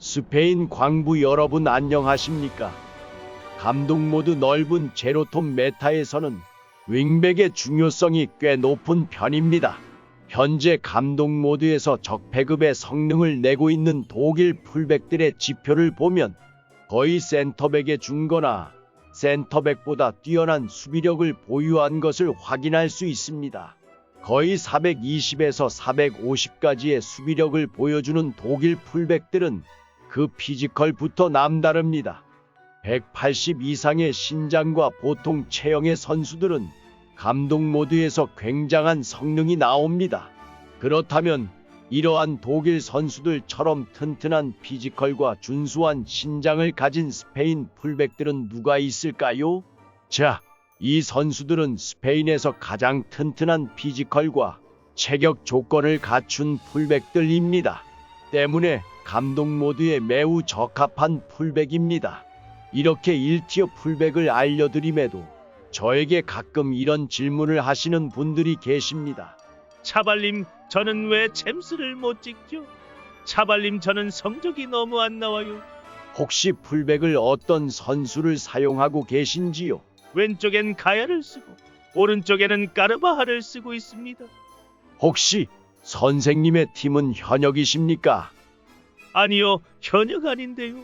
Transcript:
스페인 광부 여러분 안녕하십니까? 감독 모드 넓은 제로톤 메타에서는 윙백의 중요성이 꽤 높은 편입니다. 현재 감독 모드에서 적폐급의 성능을 내고 있는 독일 풀백들의 지표를 보면 거의 센터백에 준거나 센터백보다 뛰어난 수비력을 보유한 것을 확인할 수 있습니다. 거의 420에서 450까지의 수비력을 보여주는 독일 풀백들은 그 피지컬부터 남다릅니다. 180 이상의 신장과 보통 체형의 선수들은 감독 모드에서 굉장한 성능이 나옵니다. 그렇다면 이러한 독일 선수들처럼 튼튼한 피지컬과 준수한 신장을 가진 스페인 풀백들은 누가 있을까요? 자, 이 선수들은 스페인에서 가장 튼튼한 피지컬과 체격 조건을 갖춘 풀백들입니다. 때문에 감독 모드에 매우 적합한 풀백입니다. 이렇게 1티어 풀백을 알려드림에도 저에게 가끔 이런 질문을 하시는 분들이 계십니다. 차발님, 저는 왜 챔스를 못 찍죠? 차발님, 저는 성적이 너무 안 나와요. 혹시 풀백을 어떤 선수를 사용하고 계신지요? 왼쪽엔 가야를 쓰고 오른쪽에는 까르바하를 쓰고 있습니다. 혹시 선생님의 팀은 현역이십니까? 아니요, 현역 아닌데요.